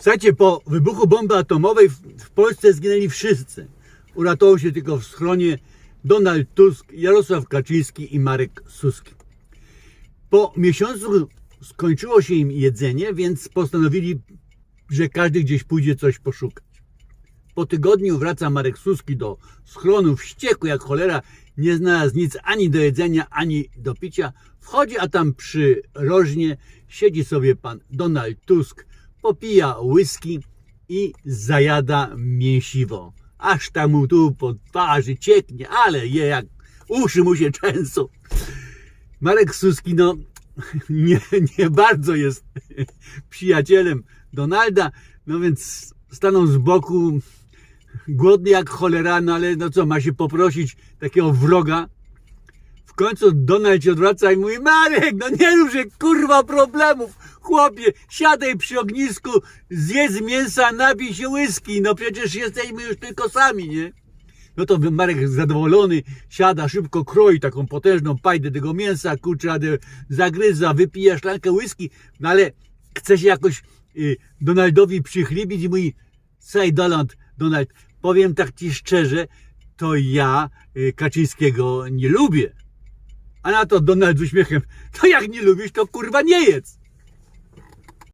Słuchajcie, po wybuchu bomby atomowej w, Polsce zginęli wszyscy. Uratował się tylko w schronie Donald Tusk, Jarosław Kaczyński i Marek Suski. Po miesiącu skończyło się im jedzenie, więc postanowili, że każdy gdzieś pójdzie coś poszukać. Po tygodniu wraca Marek Suski do schronu wściekły jak cholera, nie znalazł nic ani do jedzenia, ani do picia. Wchodzi, a tam przy rożnie siedzi sobie pan Donald Tusk, popija whisky i zajada mięsiwo. Aż tam mu tu po twarzy cieknie, ale je jak uszy mu się często. Marek Suski, no nie, nie bardzo jest przyjacielem Donalda, no więc stanął z boku, głodny jak cholera, no ale no co, ma się poprosić takiego wroga. W końcu Donald się odwraca i mówi, Marek, no nie rób kurwa problemów, chłopie, siadaj przy ognisku, zjedz mięsa, napij się whisky, no przecież jesteśmy już tylko sami, nie? No to Marek zadowolony siada, szybko kroi taką potężną pajdę tego mięsa, kurczę, zagryza, wypija szklankę whisky, no ale chce się jakoś y, Donaldowi przychlibić i mówi, słuchaj Donald, Donald, powiem tak ci szczerze, to ja y, Kaczyńskiego nie lubię. A na to Donald z uśmiechem, to jak nie lubisz, to kurwa nie jedz.